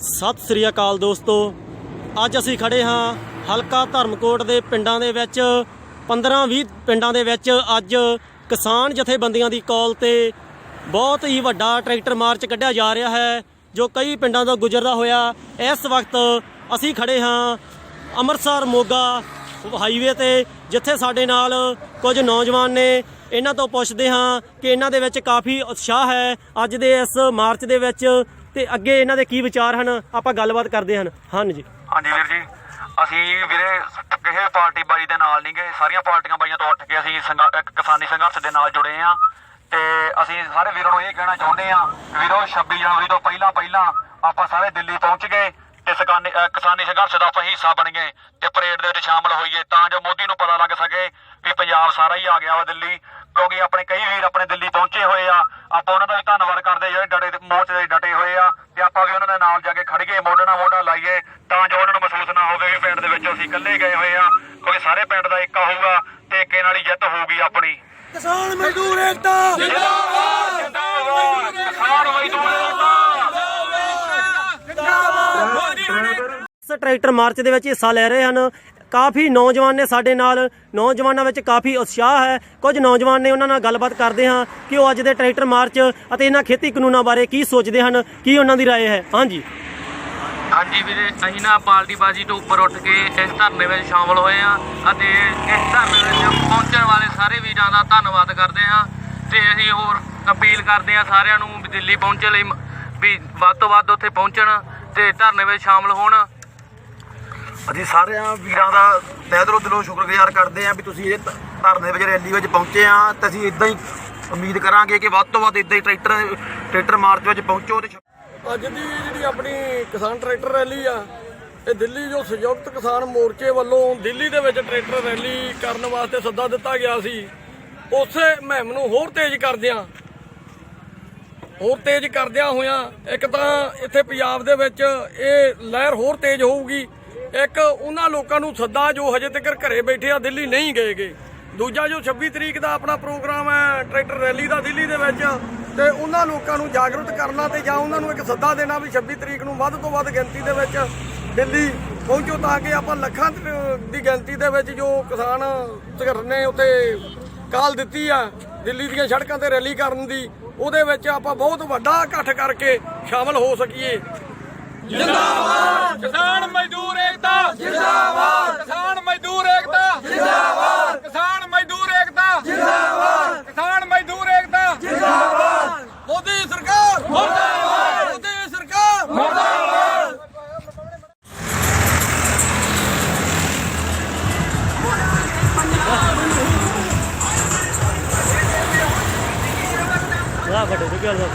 ਸਤਿ ਸ੍ਰੀ ਅਕਾਲ ਦੋਸਤੋ। ਅੱਜ ਅਸੀਂ ਖੜੇ ਹਾਂ ਹਲਕਾ ਧਰਮਕੋਟ ਦੇ ਪਿੰਡਾਂ ਦੇ ਵਿੱਚ। 15-20 ਪਿੰਡਾਂ ਦੇ ਵਿੱਚ ਅੱਜ ਕਿਸਾਨ ਜਥੇਬੰਦੀਆਂ ਦੀ ਕਾਲ ਤੇ ਬਹੁਤ ਹੀ ਵੱਡਾ ਟਰੈਕਟਰ ਮਾਰਚ ਕੱਢਿਆ ਜਾ ਰਿਹਾ ਹੈ, ਜੋ ਕਈ ਪਿੰਡਾਂ ਤੋਂ ਗੁਜ਼ਰਦਾ ਹੋਇਆ। ਇਸ ਵਕਤ ਅਸੀਂ ਖੜੇ ਹਾਂ ਅੰਮ੍ਰਿਤਸਰ ਮੋਗਾ ਹਾਈਵੇ ਤੇ, ਜਿੱਥੇ ਸਾਡੇ ਨਾਲ ਕੁਝ ਨੌਜਵਾਨ ਨੇ। ਇਹਨਾਂ ਤੋਂ ਪੁੱਛਦੇ ਹਾਂ ਕਿ ਇਹਨਾਂ ਦੇ ਵਿੱਚ ਕਾਫੀ ਉਤਸ਼ਾਹ ਹੈ। ਅੱਜ ਦੇ ਇਸ ਮਾਰਚ ਦੇ ਵਿੱਚ ਤੇ ਅੱਗੇ ਇਹਨਾਂ ਦੇ ਕੀ ਵਿਚਾਰ ਹਨ? ਆਪਾਂ ਗੱਲਬਾਤ ਕਰਦੇ ਹਨ। ਹਨ ਜੀ। ਹਾਂਜੀ ਵੀਰ ਜੀ, ਅਸੀਂ ਵੀਰੇ ਕਿਸੇ ਪਾਰਟੀ ਬਾਜੀ ਦੇ ਨਾਲ ਨਹੀਂ ਗਏ ਸਾਰੀਆਂ ਪਾਰਟੀਆਂ ਬਾਈਆਂ ਤੋਂ ਉੱਠ ਕੇ ਅਸੀਂ ਇੱਕ ਕਿਸਾਨੀ ਸੰਘਰਸ਼ ਦੇ ਨਾਲ ਜੁੜੇ ਆ ਤੇ ਅਸੀਂ ਸਾਰੇ ਵੀਰਾਂ ਨੂੰ ਇਹ ਕਹਿਣਾ ਚਾਹੁੰਦੇ ਆ ਵੀਰੋ 26 ਜਨਵਰੀ ਤੋਂ ਪਹਿਲਾਂ ਪਹਿਲਾਂ ਆਪਾਂ ਸਾਰੇ ਦਿੱਲੀ ਪਹੁੰਚ ਗਏ ਤੇ ਸਕਾਨੀ- ਕਿਸਾਨੀ ਸੰਘਰਸ਼ ਦਾ ਆਪਾਂ ਹਿੱਸਾ ਬਣ ਗਏ ਤੇ ਪਰੇਡ ਦੇ ਵਿੱਚ ਸ਼ਾਮਲ ਹੋਈਏ ਤਾਂ ਜੋ ਮੋਦੀ ਨੂੰ ਪਤਾ ਲੱਗ ਸਕੇ ਵੀ ਪੰਜਾਬ ਸਾਰਾ ਹੀ ਆ ਗਿਆ ਵਾ ਦਿੱਲੀ। ਕਿਉਂਕਿ ਆਪਣੇ ਕਈ ਵੀਰ ਆਪਣੇ ਦਿੱਲੀ ਪਹੁੰਚੇ ਹੋਏ ਆ। ਆਪਾਂ ਉਹਨਾਂ ਦਾ ਵੀ ਧੰਨਵਾਦ ਕਰਦੇ ਜਿਹੜੇ ਡਟੇ ਮੋਰਚੇ ਦੇ ਡਟੇ ਹੋਏ ਆ ਤੇ ਆਪਾਂ ਵੀ ਉਹਨਾਂ ਦੇ ਨਾਲ ਜਾ ਕੇ ਖੜੀਏ ਮੋਢੇ ਨਾਲ ਮੋਢਾ ਲਾਈਏ ਤਾਂ ਜੋ ਉਹਨਾਂ ਨੂੰ ਮਹਿਸੂਸ ਨਾ ਹੋਵੇ ਕਿ ਪਿੰਡ ਦੇ ਵਿੱਚ ਅਸੀਂ ਇਕੱਲੇ ਗਏ ਹੋਏ ਆ ਕਿਉਂਕਿ ਸਾਰੇ ਪਿੰਡ ਦਾ ਏਕਾ ਹੋਊਗਾ ਤੇ ਏਕੇ ਨਾਲ ਹੀ ਜਿੱਤ ਹੋਊਗੀ ਆਪਣੀ। ਕਿਸਾਨ ਮਜ਼ਦੂਰ ਏਕਤਾ। ਜਿੰਦਾਬਾਦ ਜਿੰਦਾਬਾਦ ਕਿਸਾਨ ਮਜ਼ਦੂਰ ਏਕਤਾ। ਇਸ ਟਰੈਕਟਰ ਮਾਰਚ ਦੇ ਵਿੱਚ ਹਿੱਸਾ ਲੈ ਰਹੇ ਹਨ। ਕਾਫੀ ਨੌਜਵਾਨ ਨੇ ਸਾਡੇ ਨਾਲ ਨੌਜਵਾਨਾਂ ਵਿੱਚ ਕਾਫੀ ਉਤਸ਼ਾਹ ਹੈ ਕੁਝ ਨੌਜਵਾਨ ਨੇ ਉਹਨਾਂ ਨਾਲ ਗੱਲਬਾਤ ਕਰਦੇ ਹਾਂ ਕਿ ਉਹ ਅੱਜ ਦੇ ਟਰੈਕਟਰ ਮਾਰਚ ਅਤੇ ਇਹਨਾਂ ਖੇਤੀ ਕਾਨੂੰਨਾਂ ਬਾਰੇ ਕੀ ਸੋਚਦੇ ਹਨ ਕੀ ਉਹਨਾਂ ਦੀ رائے ਹੈ ਹਾਂਜੀ ਹਾਂਜੀ ਵੀਰੇ ਅਸੀਂ ਨਾ ਪਾਰਟੀਬਾਜ਼ੀ ਤੋਂ ਉੱਪਰ ਉੱਠ ਕੇ ਇਸ ਧਰਨੇ ਵਿੱਚ ਸ਼ਾਮਲ ਹੋਏ ਆ ਅਤੇ ਇਸ ਧਰਨੇ ਵਿੱਚ ਪਹੁੰਚਣ ਵਾਲੇ ਸਾਰੇ ਵੀਰਾਂ ਦਾ ਧੰਨਵਾਦ ਕਰਦੇ ਹਾਂ ਤੇ ਅਸੀਂ ਹੋਰ ਅਪੀਲ ਕਰਦੇ ਹਾਂ ਸਾਰਿਆਂ ਨੂੰ ਵੀ ਦਿੱਲੀ ਪਹੁੰਚਣ ਲਈ ਮ- ਵੀ ਵੱਧ ਤੋਂ ਵੱਧ ਉੱਥੇ ਪਹੁੰਚਣ ਤੇ ਧਰਨੇ ਵਿੱਚ ਸ਼ਾਮਲ ਹੋਣ ਅਸੀਂ ਸਾਰਿਆਂ ਵੀਰਾਂ ਦਾ ਤਹਿ ਦਿਲੋਂ ਦਿਲੋਂ ਸ਼ੁਕਰਗੁਜ਼ਾਰ ਕਰਦੇ ਆਂ ਵੀ ਤੁਸੀਂ ਇਹ ਧਰਨੇ ਵਿੱਚ ਰੈਲੀ ਵਿੱਚ ਪਹੁੰਚੇ ਆ ਤੇ ਅਸੀਂ ਇਦਾਂ ਹੀ ਉਮੀਦ ਕਰਾਂਗੇ ਕਿ ਵੱਧ ਤੋਂ ਵੱਧ ਇਦਾਂ ਹੀ ਟਰੈਕਟਰ ਟਰੈਕਟਰ ਮਾਰਚ ਵਿੱਚ ਪਹੁੰਚੋ ਤੇ ਅੱਜ ਦੀ ਜਿਹੜੀ ਆਪਣੀ ਕਿਸਾਨ ਟਰੈਕਟਰ ਰੈਲੀ ਆ, ਇਹ ਦਿੱਲੀ ਜੋ ਸੰਯੁਕਤ ਕਿਸਾਨ ਮੋਰਚੇ ਵੱਲੋਂ ਦਿੱਲੀ ਦੇ ਵਿੱਚ ਟਰੈਕਟਰ ਰੈਲੀ ਕਰਨ ਵਾਸਤੇ ਸੱਦਾ ਦਿੱਤਾ ਗਿਆ ਸੀ, ਉਸੇ ਮੁਹਿੰਮ ਨੂੰ ਹੋਰ ਤੇਜ਼ ਕਰਦਿਆਂ, ਹੋਰ ਤੇਜ਼ ਕਰਦਿਆਂ ਹੋਇਆਂ ਇੱਕ ਤਾਂ ਇੱਥੇ ਪੰਜਾਬ ਦੇ ਵਿੱਚ ਇਹ ਲਹਿਰ ਹੋਰ ਤੇਜ਼ ਹੋਊਗੀ ਇੱਕ ਉਹਨਾਂ ਲੋਕਾਂ ਨੂੰ ਸੱਦਾ ਜੋ ਹਜੇ ਤੱਕ ਘਰੇ ਬੈਠੇ ਆ, ਦਿੱਲੀ ਨਹੀਂ ਗਏਗੇ ਦੂਜਾ ਜੋ 26 ਤਰੀਕ ਦਾ ਆਪਣਾ ਪ੍ਰੋਗਰਾਮ ਹੈ, ਟਰੈਕਟਰ ਰੈਲੀ ਦਾ ਦਿੱਲੀ ਦੇ ਵਿੱਚ, ਤੇ ਉਹਨਾਂ ਲੋਕਾਂ ਨੂੰ ਜਾਗਰੂਕ ਕਰਨਾ ਤੇ ਜਾਂ ਉਹਨਾਂ ਨੂੰ ਇੱਕ ਸੱਦਾ ਦੇਣਾ ਵੀ 26 ਤਰੀਕ ਨੂੰ ਵੱਧ ਤੋਂ ਵੱਧ ਗਿਣਤੀ ਦੇ ਵਿੱਚ ਦਿੱਲੀ ਪਹੁੰਚੋ ਤਾਂ ਕਿ ਆਪਾਂ ਲੱਖਾਂ ਤ- ਦੀ ਗਿਣਤੀ ਦੇ ਵਿੱਚ ਜੋ ਕਿਸਾਨ ਸੰਗਠਨ ਨੇ ਉੱਥੇ ਕਾਲ ਦਿੱਤੀ ਆ, ਦਿੱਲੀ ਦੀਆਂ ਸੜਕਾਂ ਤੇ ਰੈਲੀ ਕਰਨ ਦੀ, ਉਹਦੇ ਵਿੱਚ ਆਪਾਂ ਬਹੁਤ ਵੱਡਾ ਇਕੱਠ ਕਰਕੇ ਸ਼ਾਮਲ ਹੋ ਸਕੀਏ। ਕਿਸਾਨ ਮਜ਼ਦੂਰ ਏਕਤਾ। ਜਿੰਦਾਬਾਦ। ਕਿਸਾਨ ਮਜ਼ਦੂਰ ਏਕਤਾ। ਜਿੰਦਾਬਾਦ। ਕਿਸਾਨ ਮਜ਼ਦੂਰ ਏਕਤਾ। ਜਿੰਦਾਬਾਦ। ਕਿਸਾਨ ਮਜ਼ਦੂਰ ਏਕਤਾ। ਜਿੰਦਾਬਾਦ। ਮੋਦੀ ਸਰਕਾਰ। ਮੁਰਦਾਬਾਦ। ਮੋਦੀ ਸਰਕਾਰ। ਮੁਰਦਾਬਾਦ। ਆ ਵੱਡੇ ਦੀ ਗੱਲ ਦਾ